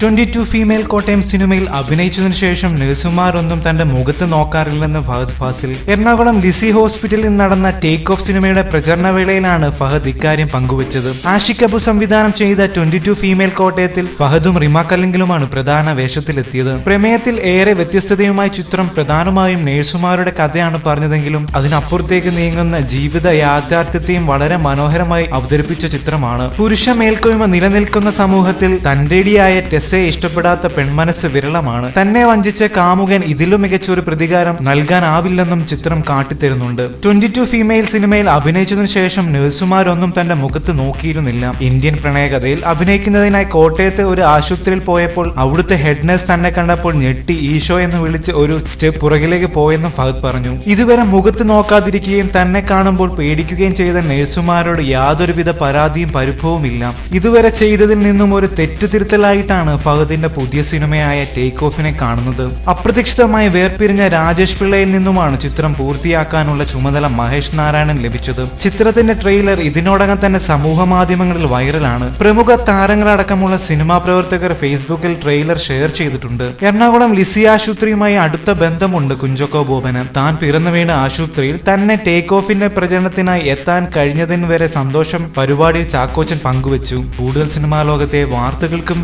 Twenty two female Kottayam സിനിമയിൽ അഭിനയിച്ചതിനു ശേഷം നഴ്സുമാരൊന്നും തന്റെ മുഖത്ത് നോക്കാറില്ലെന്ന് ഫഹദ് ഫാസിൽ. എറണാകുളം ലിസി ഹോസ്പിറ്റലിൽ നടന്ന ടേക്ക് ഓഫ് സിനിമയുടെ പ്രചരണ വേളയിലാണ് ഫഹദ് ഇക്കാര്യം പങ്കുവച്ചത്. ആഷിഖ് അബു സംവിധാനം ചെയ്ത ട്വന്റി ടു ഫീമെയിൽ കോട്ടയത്തിൽ ഫഹദും റിമ കല്ലിങ്കിലുമാണ് പ്രധാന വേഷത്തിലെത്തിയത്. പ്രമേയത്തിൽ ഏറെ വ്യത്യസ്തതയുമായി ചിത്രം പ്രധാനമായും നഴ്സുമാരുടെ കഥയാണ് പറഞ്ഞതെങ്കിലും അതിനപ്പുറത്തേക്ക് നീങ്ങുന്ന ജീവിത യാഥാർത്ഥ്യത്തെയും വളരെ മനോഹരമായി അവതരിപ്പിച്ച ചിത്രമാണ്. പുരുഷ മേൽക്കോയ്മ നിലനിൽക്കുന്ന സമൂഹത്തിൽ തന്റേടിയായ ടെസ്സയെ ഇഷ്ടപ്പെടാത്ത പെൺമനസ് വിരളമാണ്. തന്നെ വഞ്ചിച്ച കാമുകൻ ഇതിലും മികച്ച ഒരു പ്രതികാരം നൽകാനാവില്ലെന്നും ചിത്രം കാട്ടിത്തരുന്നുണ്ട്. ട്വന്റി ടു ഫീമെയിൽ സിനിമയിൽ അഭിനയിച്ചതിനു ശേഷം നഴ്സുമാരൊന്നും തന്റെ മുഖത്ത് നോക്കിയിരുന്നില്ല. ഇന്ത്യൻ പ്രണയകഥയിൽ അഭിനയിക്കുന്നതിനായി കോട്ടയത്തെ ഒരു ആശുപത്രിയിൽ പോയപ്പോൾ അവിടുത്തെ ഹെഡ് നേഴ്സ് തന്നെ കണ്ടപ്പോൾ ഞെട്ടി ഈശോ എന്ന് വിളിച്ച് ഒരു സ്റ്റെപ്പ് പുറകിലേക്ക് പോയെന്നും ഫഹദ് പറഞ്ഞു. ഇതുവരെ മുഖത്ത് നോക്കാതിരിക്കുകയും തന്നെ കാണുമ്പോൾ പേടിക്കുകയും ചെയ്ത നഴ്സുമാരോട് യാതൊരുവിധ പരാതിയും പരിഭവവും ഇല്ല ഇതുവരെ ചെയ്തതിൽ നിന്നും ഒരു തെറ്റുതിരുത്തലായിട്ടാണ് ഫഹദിന്റെ പുതിയ സിനിമയായ ടേക്ക് ഓഫിനെ കാണുന്നത് അപ്രതീക്ഷിതമായി വേർപിരിഞ്ഞ രാജേഷ് പിള്ളയിൽ നിന്നുമാണ് ചിത്രം പൂർത്തിയാക്കാനുള്ള ചുമതല മഹേഷ് നാരായണൻ ലഭിച്ചത്. ചിത്രത്തിന്റെ ട്രെയിലർ ഇതിനോടകം തന്നെ സമൂഹ മാധ്യമങ്ങളിൽ വൈറലാണ്. പ്രമുഖ താരങ്ങളടക്കമുള്ള സിനിമാ പ്രവർത്തകർ ഫേസ്ബുക്കിൽ ട്രെയിലർ ഷെയർ ചെയ്തിട്ടുണ്ട്. എറണാകുളം ലിസി ആശുപത്രിയുമായി അടുത്ത ബന്ധമുണ്ട് കുഞ്ചക്കോ ബോബന്. താൻ പിറന്നു വീണ ആശുപത്രിയിൽ തന്നെ ടേക്ക് ഓഫിന്റെ പ്രചരണത്തിനായി എത്താൻ കഴിഞ്ഞതിന് വരെ സന്തോഷം പരിപാടിയിൽ ചാക്കോച്ചൻ പങ്കുവച്ചു. കൂടുതൽ സിനിമാ ലോകത്തെ വാർത്തകൾക്കും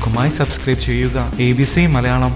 വിശേഷങ്ങൾക്കുമായി സബ്സ്ക്രൈബ് ചെയ്യുക. A B C Malayalam.